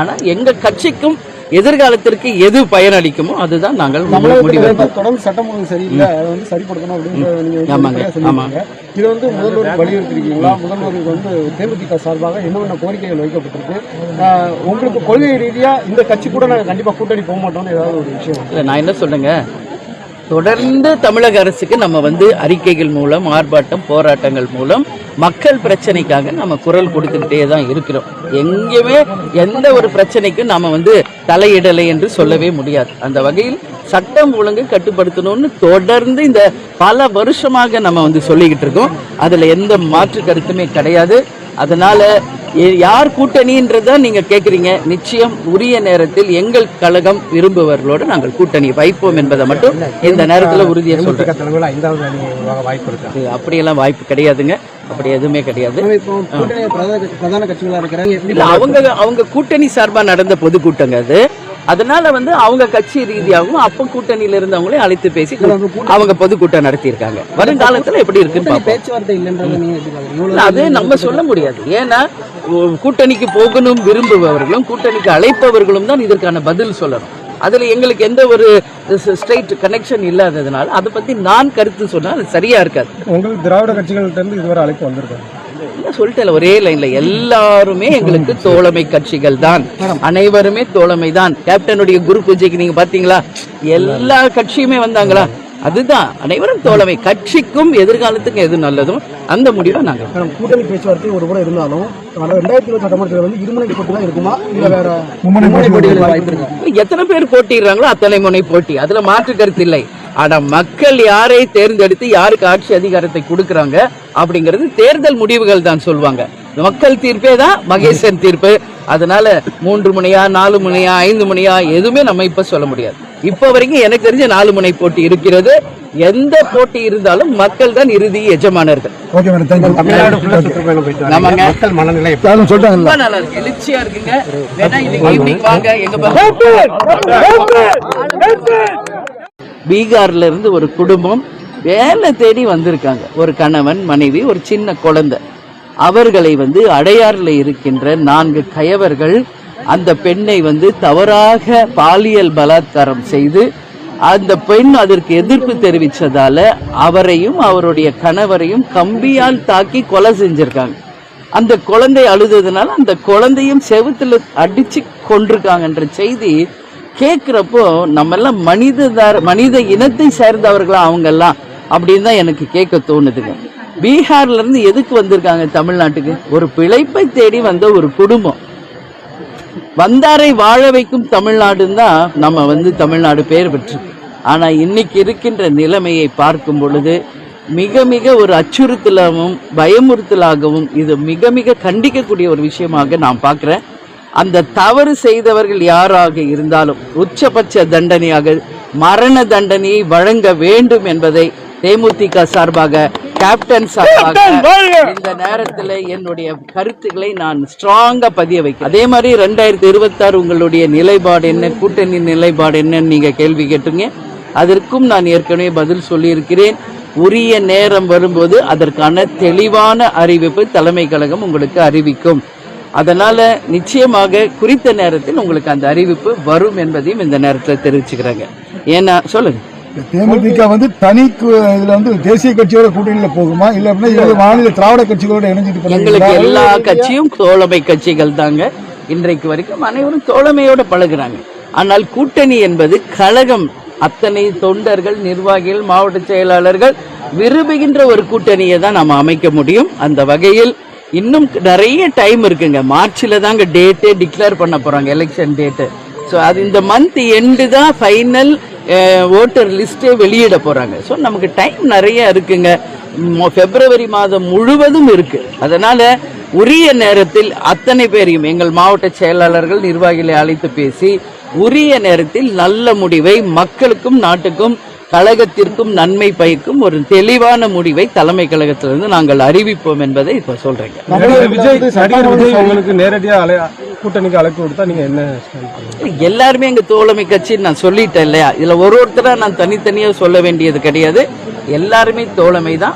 ஆனா எங்க கட்சிக்கும் எதிர்காலத்திற்கு எது பயனளிக்குமோ அதுதான் நாங்கள் தொடர்ந்து சட்டம் ஒழுங்கு சரியில்லை அதை வந்து சரிப்படுத்தணும் அப்படின்னு ஆமாங்க, சொல்லியிருக்கீங்க. இது வந்து முதல்வர் வலியுறுத்திருக்கீங்களா முதல்வருக்கு வந்து தேமுதிக சார்பாக என்னென்ன கோரிக்கைகள் வைக்கப்பட்டிருக்கு? உங்களுக்கு கொள்கை ரீதியா இந்த கட்சி கூட நாங்க கண்டிப்பா கூட்டணி போக மாட்டோம்னு ஏதாவது ஒரு விஷயம். இல்ல நான் என்ன சொல்றேங்க? தொடர்ந்து தமிழக அரசுக்கு நம்ம வந்து அறிக்கைகள் மூலம் ஆர்ப்பாட்டம் போராட்டங்கள் மூலம் மக்கள் பிரச்சனைக்காக நம்ம குரல் கொடுத்துக்கிட்டே தான் இருக்கிறோம். எங்கேயுமே எந்த ஒரு பிரச்சனைக்கும் நாம வந்து தலையிடலை என்று சொல்லவே முடியாது. அந்த வகையில் சட்டம் ஒழுங்கு கட்டுப்படுத்தணும்னு தொடர்ந்து இந்த பல வருஷமாக நம்ம வந்து சொல்லிக்கிட்டு இருக்கோம். அதுல எந்த மாற்று கருத்துமே கிடையாது. அதனால யார் கூட்டணின்றத நீங்க கேக்குறீங்க. நிச்சயம் உரிய நேரத்தில் எங்கள் கழகம் விரும்புவர்களோடு நாங்கள் கூட்டணி வைப்போம் என்பதை மட்டும் இந்த நேரத்துல உறுதியா சொல்றேன். ஐந்தாவது வாய்ப்பு இருக்கு? அப்படியெல்லாம் வாய்ப்பு கிடையாதுங்க. அப்படி எதுவுமே கிடையாது. அவங்க அவங்க கூட்டணி சார்பா நடந்த பொதுக்கூட்டங்க அது. அதனால வந்து அவங்க கட்சி ரீதியாகவும் அப்ப கூட்டணியில இருந்தவங்களே அழைத்து பேசி அவங்க பொதுக்கூட்டம் நடத்தியிருக்காங்க. வருங்காலத்துல எப்படி இருக்குன்னு பேச்சுவார்த்தை அது நம்ம சொல்ல முடியாது. ஏன்னா கூட்டணிக்கு போகணும் விரும்புபவர்களும் கூட்டணிக்கு அழைப்பவர்களும் தான் இதற்கான பதில் சொல்லணும். அதுல எங்களுக்கு எந்த ஒரு ஸ்ட்ரைட் கனெக்ஷன் இல்லாததுனால அதை பத்தி நான் கருத்து சொன்னா அது சரியா இருக்காது. உங்களுக்கு திராவிட கட்சிகள்ட்ட இருந்து இதுவரை அழைப்பு வந்திருக்காங்க இல்ல, சொல்லிட்டேன் ஒரே லைன்ல எல்லாருமே எங்களுக்கு தோழமை கட்சிகள் தான். அனைவருமே தோழமை தான் கேப்டனுடைய குரு பூஜைக்கு நீங்க பாத்தீங்களா? எல்லா கட்சியுமே வந்தாங்களா? அதுதான். அனைவரும் தோழமை கட்சிக்கும் எதிர்காலத்துக்கும் எது நல்லதோ அந்த முடிவை நாங்க மேடம், கூட்டணி பேச்சுவார்த்தை ஒரு கூட இருந்தாலும் ரெண்டாயிரத்தி இருபது சட்டமன்றத்தில் வந்து இருமுனை போட்டி தான் இருக்குமா? இல்ல வேற மும்முனை போட்டிகள் வாய்ப்பு இருக்கு? எத்தனை பேர் போட்டிடுறாங்களோ அத்தனை முனை போட்டி. அதுல மாற்று கருத்து இல்லை. ஆனா மக்கள் யாரை தேர்ந்தெடுத்து யாருக்கு ஆட்சி அதிகாரத்தை கொடுக்கறாங்க அப்படிங்கிறது தேர்தல் முடிவுகள் தான் சொல்லுவாங்க. மக்கள் தீர்ப்பே தான் மகேசன் தீர்ப்பு. அதனால மூன்று முனையா நாலு முனையா ஐந்து முனையா எதுவுமே நம்ம இப்ப சொல்ல முடியாது. இப்ப வரைக்கும் எனக்கு தெரிஞ்ச நாலு முனை போட்டி இருக்கிறது. எந்த போட்டி இருந்தாலும் மக்கள் தான் இறுதி எஜமானர்கள். எழுச்சியா இருக்குங்க. பீகார்ல இருந்து ஒரு குடும்பம் வேலை தேடி வந்திருக்காங்க. ஒரு கணவன் மனைவி ஒரு சின்ன குழந்தை. அவர்களை வந்து அடையாறுல இருக்கின்ற நான்கு கயவர்கள் அந்த பெண்ணை வந்து தவறாக பாலியல் பலாத்காரம் செய்து அந்த பெண் அதற்கு எதிர்ப்பு தெரிவித்ததால அவரையும் அவருடைய கணவரையும் கம்பியால் தாக்கி கொலை செஞ்சிருக்காங்க. அந்த குழந்தை அழுததுனால அந்த குழந்தையும் செவுத்துல அடிச்சு கொண்டிருக்காங்கன்ற செய்தி கேட்குறப்போ நம்ம எல்லாம் மனிததார் மனித இனத்தை சேர்ந்தவர்களா அவங்க எல்லாம் அப்படின்னு தான் எனக்கு கேட்க தோணுதுங்க. பீகார்ல இருந்து எதுக்கு வந்திருக்காங்க தமிழ்நாட்டுக்கு? ஒரு பிழைப்பை தேடி வந்த ஒரு குடும்பம். வந்தாரை வாழ வைக்கும் தமிழ்நாடுன்னு தான் நம்ம வந்து தமிழ்நாடு பேர் பெற்று. ஆனால் இன்னைக்கு இருக்கின்ற நிலைமையை பார்க்கும் பொழுது மிக மிக ஒரு அச்சுறுத்தலாகவும் பயமுறுத்தலாகவும் இது மிக மிக கண்டிக்கக்கூடிய ஒரு விஷயமாக நான் பார்க்குறேன். அந்த தவறு செய்தவர்கள் யாராக இருந்தாலும் உச்சபட்ச தண்டனையாக மரண தண்டனையை வழங்க வேண்டும் என்பதை தேமுதிக சார்பாக கேப்டன் இந்த நேரத்துல என்னுடைய கருத்துக்களை நான் ஸ்ட்ராங்கா பதிய வைக்கிறேன். அதே மாதிரி ரெண்டாயிரத்தி இருபத்தாறு உங்களுடைய நிலைப்பாடு என்ன கூட்டணி நிலைப்பாடு என்னன்னு நீங்க கேள்வி கேட்டுங்க. அதற்கும் நான் ஏற்கனவே பதில் சொல்லியிருக்கிறேன். உரிய நேரம் வரும்போது அதற்கான தெளிவான அறிவிப்பு தலைமை கழகம் உங்களுக்கு அறிவிக்கும். அதனால நிச்சயமாக குறித்த நேரத்தில் உங்களுக்கு அந்த அறிவிப்பு வரும் என்பதையும் இந்த நேரத்தில் தெரிவிச்சுக்கிறாங்க. ஏன்னா சொல்லுங்க. தேமுதிக வந்து தனி இதுல வந்து தேசிய கட்சியோட கூட்டணியில போகுமா? இல்ல அப்படின்னா மாநில திராவிட கட்சிகளோட இணைஞ்சிட்டு எங்களுக்கு? எல்லா கட்சியும் தோழமை கட்சிகள் தாங்க. இன்றைக்கு வரைக்கும் அனைவரும் தோழமையோட பழகுறாங்க. ஆனால் கூட்டணி என்பது கழகம். அத்தனை தொண்டர்கள் நிர்வாகிகள் மாவட்ட செயலாளர்கள் விரும்புகின்ற ஒரு கூட்டணியை தான் நாம அமைக்க முடியும். அந்த வகையில் இன்னும் நிறைய டைம் இருக்குங்க. மார்ச்ல தாங்க டேட்டே டிக்ளேர் பண்ண போறாங்க எலெக்ஷன் டேட்டு ஸோ அது இந்த மந்த் எண்டு தான் ஃபைனல் ஓட்டர் லிஸ்ட்டே வெளியிட போறாங்க. ஸோ நமக்கு டைம் நிறைய இருக்குங்க. பிப்ரவரி மாதம் முழுவதும் இருக்கு. அதனால உரிய நேரத்தில் அத்தனை பேரையும் எங்கள் மாவட்ட செயலாளர்கள் நிர்வாகிகளை அழைத்து பேசி உரிய நேரத்தில் நல்ல முடிவை மக்களுக்கும் நாட்டுக்கும் கழகத்திற்கும் நன்மை பயக்கும் ஒரு தெளிவான முடிவை தலைமை கழகத்திலிருந்து நாங்கள் அறிவிப்போம் என்பதை இப்ப சொல்றேங்க. நடிகர் விஜய் நடிகர் விஜய் உங்களுக்கு நேரடியா அலை கூட்டணிக்கு அழைப்பு கொடுத்தா நீங்க என்ன? எல்லாருமே எங்க தோழமை கட்சின்னு நான் சொல்லிட்டேன் இல்லையா? இதுல ஒரு ஒருத்தரா நான் தனித்தனியா சொல்ல வேண்டியது கிடையாது. எல்லாருமே தோழமை தான்